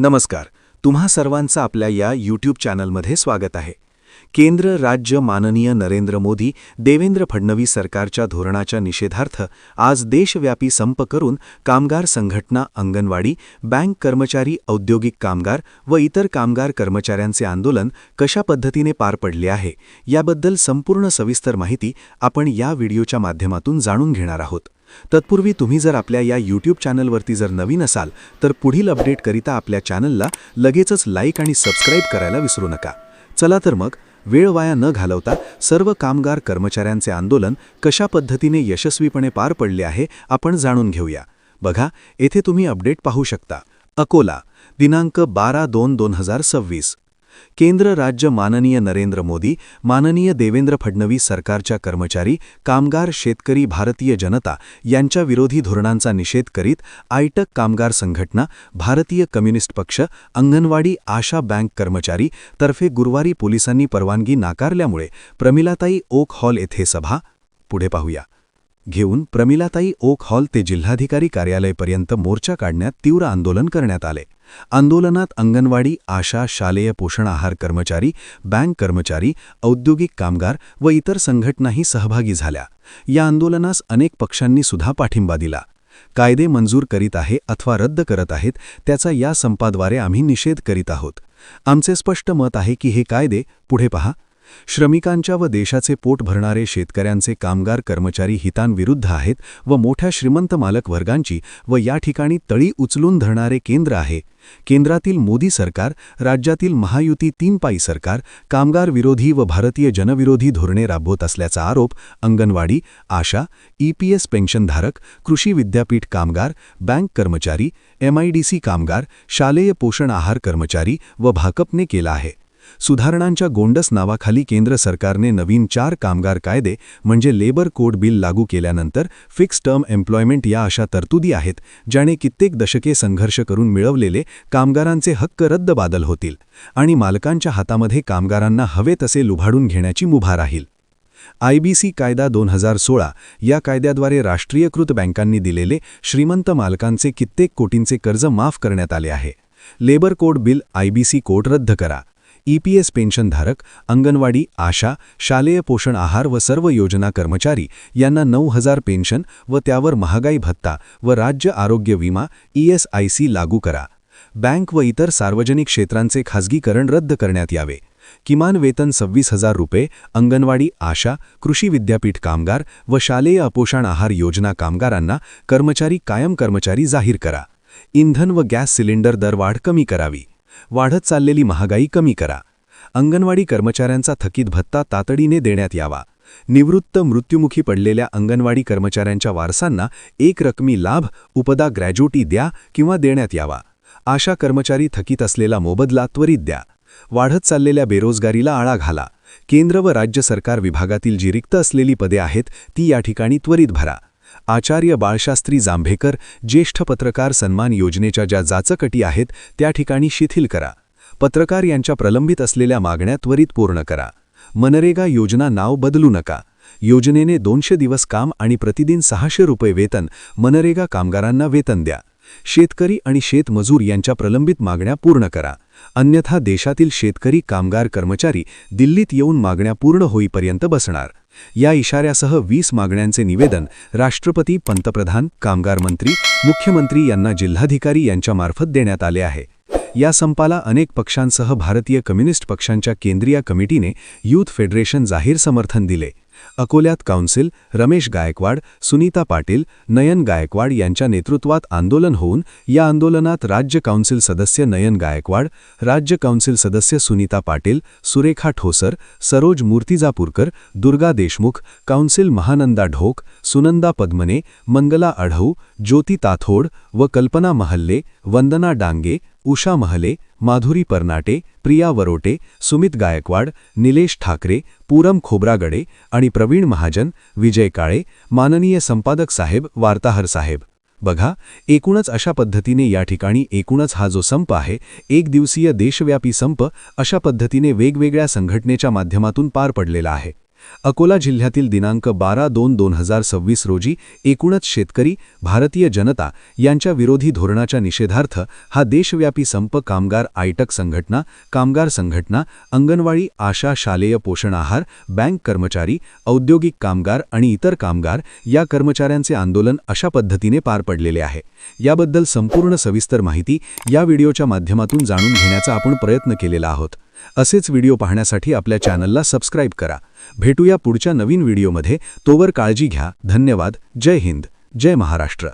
नमस्कार. तुम्हा सर्वांचं आपल्या या यूट्यूब चॅनलमध्ये स्वागत आहे. केंद्र राज्य माननीय नरेंद्र मोदी देवेंद्र फडणवीस सरकारच्या धोरणाच्या निषेधार्थ आज देशव्यापी संप करून कामगार संघटना अंगणवाडी बँक कर्मचारी औद्योगिक कामगार व इतर कामगार कर्मचाऱ्यांचे आंदोलन कशा पद्धतीने पार पडले आहे याबद्दल संपूर्ण सविस्तर माहिती आपण या व्हिडिओच्या माध्यमातून जाणून घेणार आहोत. तत्पूर्वी तुम्ही जर आपल्या या यूट्यूब चॅनलवरती जर नवीन असाल तर पुढील अपडेटकरिता आपल्या चॅनलला लगेचच लाईक आणि सबस्क्राईब करायला विसरू नका. चला तर मग वेळ वाया न घालवता सर्व कामगार कर्मचाऱ्यांचे आंदोलन कशा पद्धतीने यशस्वीपणे पार पडले आहे आपण जाणून घेऊया. बघा येथे तुम्ही अपडेट पाहू शकता. अकोला दिनांक बारा दोन दोन हजार सव्वीस. केंद्र राज्य माननीय नरेंद्र मोदी माननीय देवेंद्र फडणवीस सरकारच्या कर्मचारी कामगार शेतकरी भारतीय जनता यांच्या विरोधी धोरणांचा निषेध करीत आयटक कामगार संघटना भारतीय कम्युनिस्ट पक्ष अंगणवाडी आशा बँक कर्मचारी तर्फे गुरुवारी पोलिसांनी परवानगी नाकारल्यामुळे प्रमिलाताई ओक हॉल येथे सभा पुढे पाहूया. घेऊन प्रमिलाताई ओक हॉल ते जिल्हाधिकारी कार्यालयपर्यंत मोर्चा काढण्यात तीव्र आंदोलन करण्यात आले. आंदोलनात अंगणवाडी आशा शालेय पोषण आहार कर्मचारी बँक कर्मचारी औद्योगिक कामगार व इतर संघटनाही सहभागी झाल्या. या आंदोलनास अनेक पक्षांनी सुद्धा पाठिंबा दिला. कायदे मंजूर करीत आहे अथवा रद्द करत आहेत त्याचा या संपाद्वारे आम्ही निषेध करीत आहोत. आमचे स्पष्ट मत आहे की हे कायदे पुढे पहा श्रमिकांच्या व देशाचे पोट भरणारे शेतकऱ्यांचे कामगार कर्मचारी हितांविरुद्ध आहेत व मोठ्या श्रीमंत मालक वर्गांची व या ठिकाणी तळी उचलून धरणारे केंद्र आहे. केंद्रातील मोदी सरकार राज्यातील महायुती तीन पाई सरकार कामगार विरोधी व भारतीय जनविरोधी धोरणे राबवत असल्याचा आरोप अंगणवाडी आशा ईपीएस पेन्शनधारक कृषी विद्यापीठ कामगार बँक कर्मचारी एमआयडीसी कामगार शालेय पोषण आहार कर्मचारी व भाकपने केला आहे. सुधारणांच्या गोंडस नावाखाली केंद्र सरकारने नवीन चार कामगार कायदे म्हणजे लेबर कोड बिल लागू केल्यानंतर फिक्स टर्म एम्प्लॉयमेंट या अशा तरतुदी आहेत ज्याने कित्येक दशके संघर्ष करून मिळवलेले कामगारांचे हक्क रद्द बादल होतील आणि मालकांच्या हातामध्ये कामगारांना हवे तसे लुभाडून घेण्याची मुभा राहील. आयबीसी कायदा दोन हजार सोळा या कायद्याद्वारे राष्ट्रीयकृत बँकांनी दिलेले श्रीमंत मालकांचे कित्येक कोटींचे कर्ज माफ करण्यात आले आहे. Labour code bill IBC code रद्द करा. ईपीएस पेन्शनधारक अंगणवाडी आशा शालेय पोषण आहार व सर्व योजना कर्मचारी यांना नऊ हजार पेन्शन व त्यावर महागाई भत्ता व राज्य आरोग्य विमा ईएसआयसी लागू करा. बँक व इतर सार्वजनिक क्षेत्रांचे खाजगीकरण रद्द करण्यात यावे. किमान वेतन सव्वीस हजार रुपये अंगणवाडी आशा कृषी विद्यापीठ कामगार व शालेय अपोषण आहार योजना कामगारांना कर्मचारी कायम कर्मचारी जाहीर करा. इंधन व गॅस सिलेंडर दरवाढ कमी करावी. वाढत चाललेली महागाई कमी करा. अंगणवाडी कर्मचाऱ्यांचा थकीत भत्ता तातडीने देण्यात यावा. निवृत्त मृत्युमुखी पडलेल्या अंगणवाडी कर्मचाऱ्यांच्या वारसांना एक रकमी लाभ उपदा ग्रॅज्युटी द्या किंवा देण्यात यावा. आशा कर्मचारी थकीत असलेला मोबदला त्वरित द्या. वाढत चाललेल्या बेरोजगारीला आळा घाला. केंद्र व राज्य सरकार विभागातील जी रिक्त असलेली पदे आहेत ती या ठिकाणी त्वरित भरा. आचार्य बाळशास्त्री जांभेकर ज्येष्ठ पत्रकार सन्मान योजनेच्या ज्या जाचकटी आहेत त्या ठिकाणी शिथिल करा. पत्रकार यांच्या प्रलंबित असलेल्या मागण्या त्वरित पूर्ण करा. मनरेगा योजना नाव बदलू नका. योजनेने दोनशे दिवस काम आणि प्रतिदिन सहाशे रुपये वेतन मनरेगा कामगारांना वेतन द्या. शेतकरी आणि शेतमजूर यांच्या प्रलंबित मागण्या पूर्ण करा. अन्यथा देशातील शेतकरी कामगार कर्मचारी दिल्लीत येऊन मागण्या पूर्ण होईपर्यंत बसणार. या इशाऱ्यासह वीस मागण्यांचे निवेदन राष्ट्रपती पंतप्रधान कामगार मंत्री मुख्यमंत्री यांना जिल्हाधिकारी यांच्यामार्फत देण्यात आले आहे. या संपाला अनेक पक्षांसह भारतीय कम्युनिस्ट पक्षांच्या केंद्रीय कमिटीने यूथ फेडरेशन जाहीर समर्थन दिले. अकोल्यात काउन्सिल रमेश गायकवाड सुनीता पाटील नयन गायकवाड यांच्या नेतृत्वात आंदोलन होऊन या आंदोलनात राज्य काउन्सिल सदस्य नयन गायकवाड राज्य काउन्सिल सदस्य सुनीता पाटील सुरेखा ठोसर सरोज मूर्तिजापूरकर दुर्गा देशमुख काउन्सिल महानंदा ढोक सुनंदा पद्मने मंगला अढऊ ज्योती ताथोड व कल्पना महल्ले वंदना डांगे उषा महले माधुरी परनाटे प्रिया वरोटे सुमित गायकवाड निलेश ठाकरे पूरम खोब्रागडे आणि प्रवीण महाजन विजय काळे माननीय संपादक साहेब वार्ताहर साहेब. बघा एकूणच अशा पद्धतीने या ठिकाणी एकूणच हा जो संप आहे एक दिवसीय देशव्यापी संप अशा पद्धतीने वेगवेगळ्या संघटनेच्या माध्यमातून पार पडलेला आहे. अकोला जिल्ह्यातील दिनांक बारा दोन दोन हजार सव्वीस रोजी एकूणच शेतकरी भारतीय जनता यांच्या विरोधी धोरणाच्या निषेधार्थ हा देशव्यापी संप कामगार आयटक संघटना कामगार संघटना अंगणवाडी आशा शालेय पोषण आहार बँक कर्मचारी औद्योगिक कामगार आणि इतर कामगार या कर्मचाऱ्यांचे आंदोलन अशा पद्धतीने पार पडलेले आहे. याबद्दल संपूर्ण सविस्तर माहिती या व्हिडिओच्या माध्यमातून जाणून घेण्याचा आपण प्रयत्न केलेला आहोत. असेच व्हिडिओ पाहण्यासाठी आपल्या चॅनलला सबस्क्राईब करा. भेटूया पुढच्या नवीन व्हिडिओमध्ये. तोवर काळजी घ्या. धन्यवाद. जय हिंद. जय महाराष्ट्र.